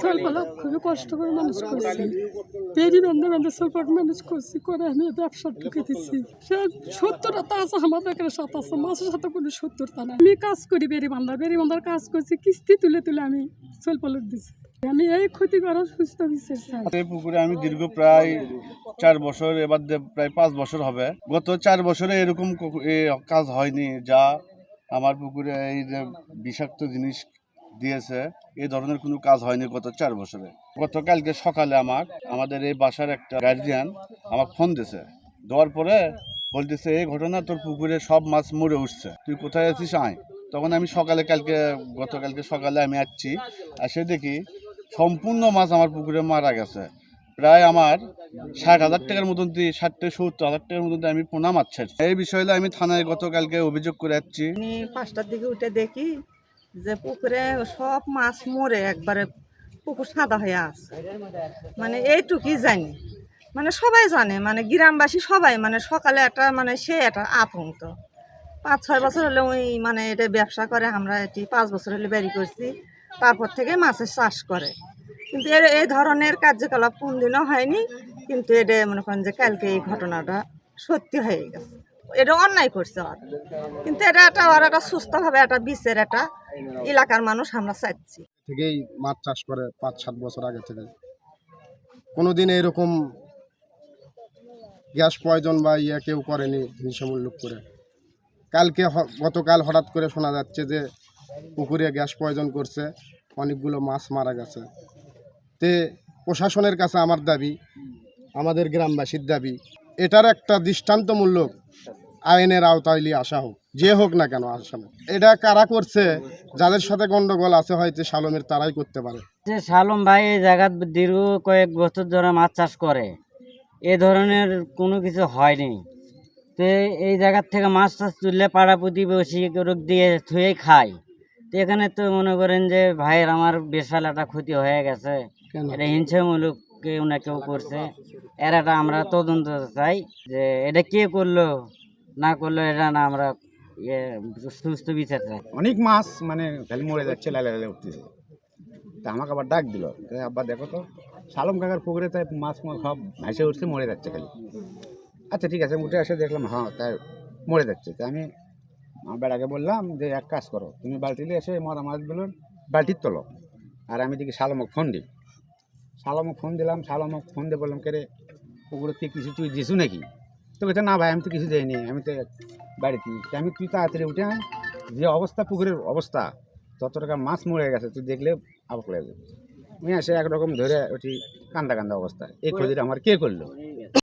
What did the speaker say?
ছোটবেলা খুবই কষ্ট করে মানুষ করছি। পেরি বান্ধব বান্ধব ছোট মানুষ করছি, করে আমি ব্যবসা ঢুকে দিচ্ছি সে সত্তরটা আছে, আমাদের এখানে সাত আছে মাসের সাথে কোনো সত্তরটা না আমি কাজ করি বেরি বান্ধা বেরি বান্ধার কাজ করছি, কিস্তি তুলে তুলে আমি ছোটবেলা দিচ্ছি আমি এই ক্ষতি করার সুস্থ বিচার এই পুকুরে আমি দীর্ঘ প্রায় চার বছর, এবার প্রায় পাঁচ বছর হবে। গত চার বছরে এরকম কাজ হয়নি, যা আমার পুকুরে এই যে বিষাক্ত জিনিস দিয়েছে, এই ধরনের কোনো কাজ হয়নি গত চার বছরে। গতকালকে সকালে আমার, আমাদের এই বাসার একটা গার্জিয়ান আমার ফোন দিছে। দেওয়ার পরে বলতেছে, এই ঘটনা তোর পুকুরে সব মাছ মরে উঠছে। তুই কোথায় আছিস আয়। তখন আমি সকালে কালকে, গতকালকে সকালে আমি আসছি, আসে দেখি সম্পূর্ণ মাছ আমার পুকুরে মারা গেছে। প্রায় আমার ষাট হাজার টাকার মতন ষাট থেকে সত্তর হাজার টাকার মতন আমি পোনা ছাড়ছি। এই বিষয়ে আমি থানায় গতকালকে অভিযোগ করে আসছি। পাঁচটার দিকে উঠে দেখি যে পুকুরে সব মাছ মরে একবারে পুকুর সাদা হয়ে আছে। মানে এইটুকুই জানি। মানে সবাই জানে মানে গ্রামবাসী সবাই মানে সকালে একটা মানে সে একটা আতঙ্ক। পাঁচ ছয় বছর হলে ওই মানে এটা ব্যবসা করে, আমরা এটি পাঁচ বছর হলে বেরি করছি, তারপর থেকে মাছের চাষ করে। কিন্তু এর, এই ধরনের কার্যকলাপ কোনদিনও হয়নি, কিন্তু এটা মনে করেন যে কালকে এই ঘটনাটা সত্যি হয়ে গেছে। এটা অন্যায় করছে কিন্তু এটা একটা আর একটা সুস্থভাবে একটা বিশ্বের একটা এলাকার মানুষ আমরা চাচ্ছি থেকেই মাছ চাষ করে পাঁচ, সাত বছর আগে থেকে। কোনোদিন এরকম গ্যাস পয়জন বা ইয়ে কেউ করেনি হিংসামূল্যক করে। কালকে গতকাল হঠাৎ করে শোনা যাচ্ছে যে পুকুরে গ্যাস পয়জন করছে, অনেকগুলো মাছ মারা গেছে। তে প্রশাসনের কাছে আমার দাবি, আমাদের গ্রামবাসীর দাবি, এটার একটা দৃষ্টান্তমূলক আইনের আওতায় আসা হোক যে হোক না কেন আসামে। এটা কারা করছে যাদের সাথে গন্ডগোল আছে হয়তো সালমের তারাই করতে পারে। যে শালম ভাই এই জায়গাত দীর্ঘ কয়েক বছর ধরে মাছ চাষ করে এ ধরনের কোনো কিছু হয়নি। তো এই- জায়গার থেকে মাছ টাছ তুললে পাড়া প্রতিবেশী রোগ দিয়ে থুয়ে খায়। তো এখানে তো মনে করেন যে ভাইয়ের আমার বিশাল একটা ক্ষতি হয়ে গেছে। এটা হিংসামূলক কেউ না কেউ করছে। এর একটা আমরা তদন্ত চাই যে এটা কে করল না করলে এটা না আমরা ইয়ে সুস্থ বিচার অনেক মাছ মানে খালি মরে যাচ্ছে, লালে লালে উঠতেছে। তা আমাকে আবার ডাক দিল তাই আব্বা, দেখো তো, শালম কাকার পুকুরে তাই মাছ মাছ সব ভাসে উঠছে, মরে যাচ্ছে খালি। আচ্ছা ঠিক আছে, উঠে এসে দেখলাম হ্যাঁ তাই মরে যাচ্ছে। তা আমি, আমার বেড়াকে বললাম যে, এক কাজ করো, তুমি বালতি নিয়ে এসে মরা মাছগুলো বালতির তোলো, আর আমি দেখি শালমক ফোন দিই। শালমক ফোন দিলাম, শালমক ফোন দিয়ে বললাম, কে রে পুকুরে তুই কিছু তুই দিছু নাকি? তো বলছে, না ভাই, আমি তো কিছু দেয়নি আমি তো বাড়িতে আমি তুই তাড়াতাড়ি উঠে আয়, যে অবস্থা, পুকুরের অবস্থা তত টাকা মাছ মরে গেছে, তুই দেখলে আবক লাগে আমি এসে একরকম ধরে ওটি কান্দা কান্দা অবস্থা। এই ক্ষতিটা আমার কে করল?